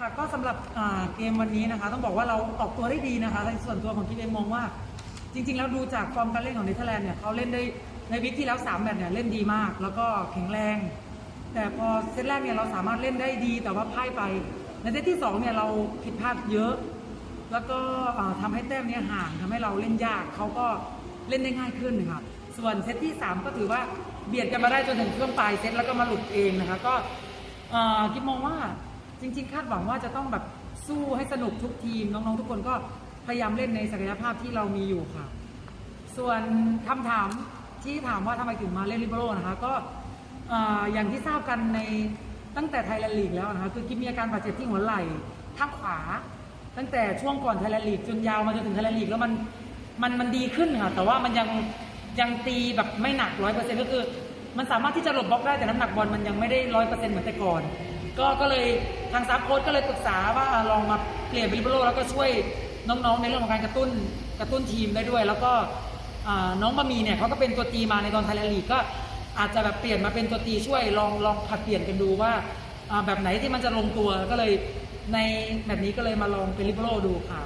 ค่ะก็สำหรับเกมวันนี้นะคะ ต้องบอกว่าเราออกตัวได้ดีนะคะในส่วนตัวของทีมเองมองว่า จริง ๆ แล้วดูจากฟอร์มการเล่นของเนเธอร์แลนด์เนี่ยเขาเล่นได้ในวิกที่แล้ว3แมตช์เนี่ยเล่นดีมาก แล้วก็แข็งแรง แต่พอเซตแรกเนี่ยเราสามารถเล่นได้ดีแต่ว่าพ่ายไป ในเซตที่สองเนี่ยเราผิดพลาดเยอะ แล้วก็อ่าทำให้แต้มเนี่ยห่างทำให้เราเล่นยากเขาก็เล่นได้ง่ายขึ้นค่ะส่วนเซตที่ 3 ก็ถือว่าเบียดกันมาได้จนถึงช่วงปลายเซตแล้วก็มาหลุดเองนะคะก็คิดมองว่า จริง ๆ คาดหวังว่าจะต้องแบบสู้ให้สนุกทุกทีมน้องๆทุกคนก็พยายามเล่นในศักยภาพที่เรามีอยู่ค่ะ ส่วนคำถามที่ถามว่าทำไมถึงมาเล่นลิเบโรนะคะก็เอ่ออย่างที่ทราบกันในตั้งแต่ไทยแลนด์ลีกแล้วนะคะคือกิ๊บมีอาการบาดเจ็บที่หัวไหล่ข้างขวา ตั้งแต่ช่วงก่อนไทยแลนด์ลีกจนยาวมาจนถึงไทยแลนด์ลีกแล้วมันมันมันดีขึ้นค่ะแต่ว่ามันยังยังตีแบบไม่หนักร้อยเปอร์เซ็นต์ก็คือ มันสามารถที่จะหลบบล็อกได้แต่น้ำหนักบอลมันยังไม่ได้ร้อยเปอร์เซ็นต์เหมือนแต่ก่อน ก็ก็เลยทางซับโค้ดก็เลยปรึกษาว่าลองมาเปลี่ยนเป็นลิเบโรแล้วก็ช่วยน้องๆในเรื่องของการกระตุ้นกระตุ้นทีมได้ด้วย แล้วก็น้องบะหมีเนี่ยเขาก็เป็นตัวตีมาในตอนไทยแลนด์ลีกก็อาจจะแบบเปลี่ยนมาเป็นตัวตีช่วยลองลองผัดเปลี่ยนกันดูว่าอ่าแบบไหนที่มันจะลงตัวก็เลยในแบบนี้ก็เลยมาลองเป็นลิเบโรดูค่ะ